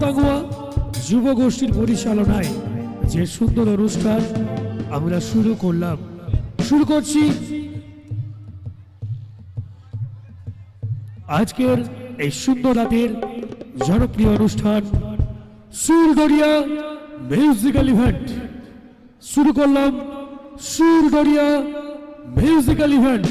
Água যুব গোষ্ঠীর পরিচালনায় যে সুন্দর অনুষ্ঠান আমরা শুরু করলাম। শুরু করছি। আজকের এই সুন্দর রাতের জনপ্রিয় অনুষ্ঠান সুরদরিয়া মিউজিক্যাল ইভেন্ট। শুরু করলাম সুরদরিয়া মিউজিক্যাল ইভেন্ট।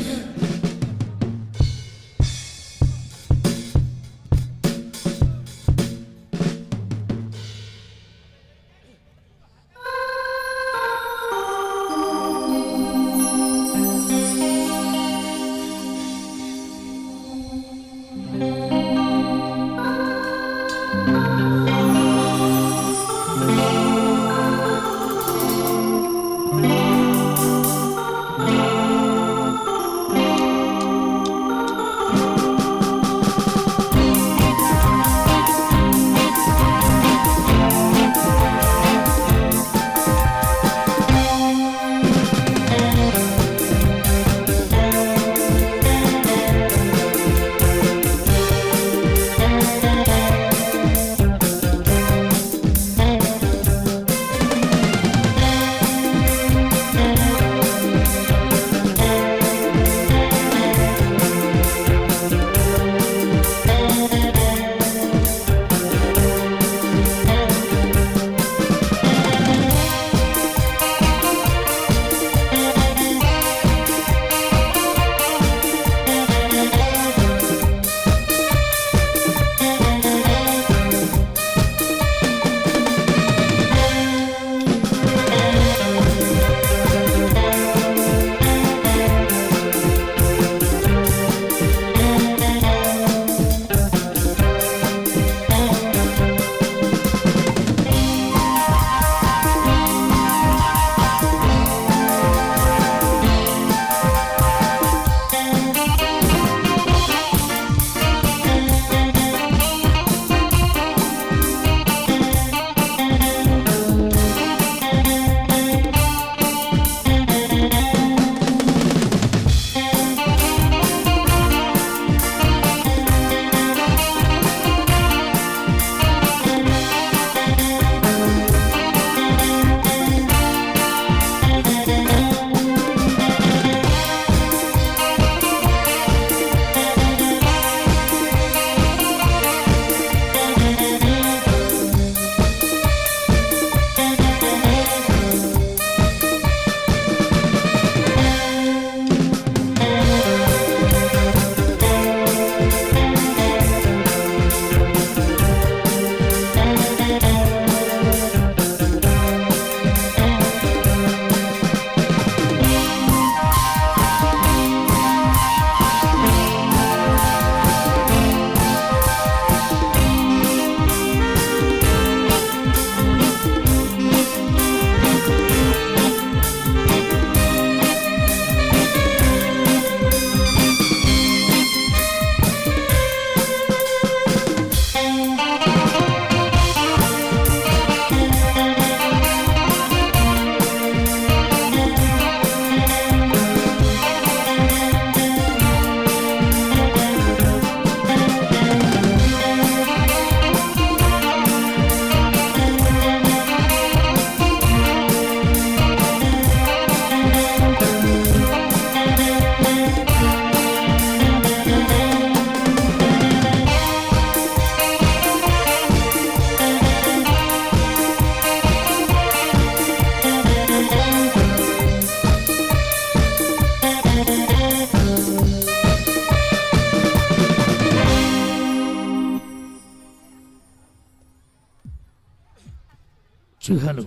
হ্যালো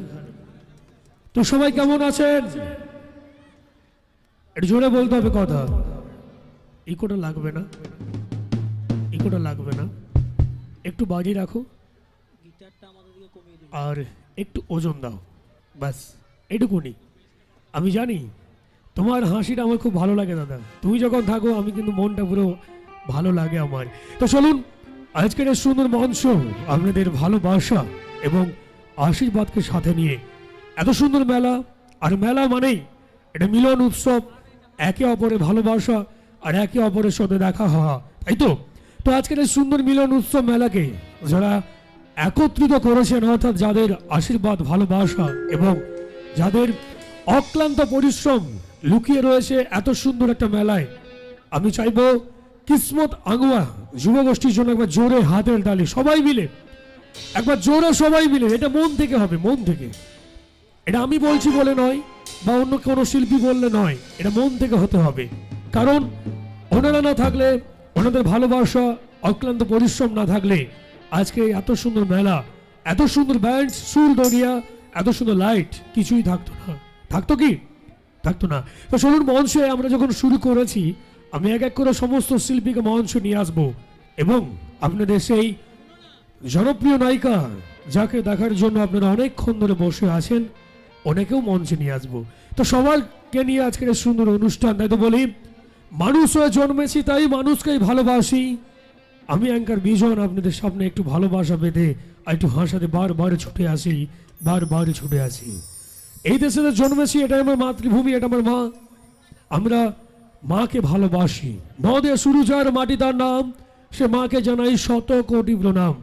তো সবাই কেমন আছেন? একটু জোরে বলতে হবে কথা। ইকোটা লাগবে না। ইকোটা লাগবে না। একটু বাজিয়ে রাখো। আর একটু ওজন দাও। ব্যাস এটুকুনি আমি জানি, তোমার হাসিটা আমার খুব ভালো লাগে দাদা। তুমি যখন থাকো, আমি কিন্তু মনটা পুরো ভালো লাগে আমার। তো চলুন, আজকের সুন্দর মঞ্চ আপনাদের ভালোবাসা এবং আশীর্বাদকে সাথে নিয়ে। এত সুন্দর মেলা, আর মেলা মানেই এটা মিলন উৎসব, একে অপরের ভালোবাসা আর একে অপরের সাথে দেখা হওয়া, তাই তো? তো আজকের এই সুন্দর মিলন উৎসব মেলাকে যারা একত্রিত করেছেন, অর্থাৎ যাদের আশীর্বাদ, ভালোবাসা এবং যাদের অক্লান্ত পরিশ্রম লুকিয়ে রয়েছে এত সুন্দর একটা মেলায়, আমি চাইব কিসমত আগুয়া যুবগোষ্ঠীর জন্য একবার জোরে হাতের তালি, সবাই মিলে একবার জোরে সবাই মিলে, এটা মন থেকে হবে, মন থেকে। এটা আমি বলছি বলে নয়, বা অন্য কোনো শিল্পী বললে নয়, এটা মন থেকে হতে হবে। কারণ ওনারা না থাকলে, ওনাদের ভালোবাসা, অক্লান্ত পরিশ্রম না থাকলে আজকে এত সুন্দর মেলা, এত সুন্দর ব্যান্ড, সুর দরিয়া এত সুন্দর লাইট, কিছুই থাকতো না। থাকতো কি? থাকতো না। তো চলুন মঞ্চে আমরা যখন শুরু করেছি, আমি এক এক করে সমস্ত শিল্পীকে মঞ্চে নিয়ে আসব, এবং আপনাদের সেই জনপ্রিয় নায়িকা যাকে দেখার জন্য আপনারা অনেকক্ষণ ধরে বসে আছেন, অনেকেও মঞ্চে নিয়ে আসব। তো সবাইকে নিয়ে আজকের সুন্দর অনুষ্ঠান, তাই তো বলি? মানুষ হয়ে জন্মেছি তাই মানুষকেই ভালোবাসি। আমি অ্যাঙ্কার বিজন, আপনাদের সামনে একটু ভালোবাসা বেঁধে, আর একটু হাসাতে বারবার ছুটে আসি, বারবার ছুটে আসি। এই দেশে জন্মেছি, এটাই আমার মাতৃভূমি, এটা আমার মা। আমরা মাকে ভালোবাসি। মদে শুরু যার মাটি তার নাম, সে মাকে জানাই শত কোটি প্রণাম।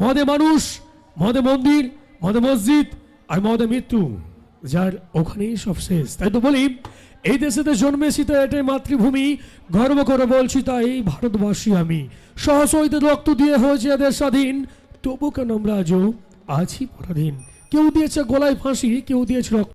মদে মানুষ, মদে মন্দির, মদে মসজিদ আর মদে মৃত্যু, যার ওখানেই সব শেষ। তাই তো বলি, এই দেশেতে জন্মেছি তো এটাই মাতৃভূমি। গর্ব করে বলছি তাই ভারতবাসী আমি। সহসইতে রক্ত দিয়ে হয়েছে এদের স্বাধীন, তবু কেন আমরা আজও আছি পরাধীন? কেউ দিয়েছে গলায় ফাঁসি, কেউ দিয়েছে রক্ত।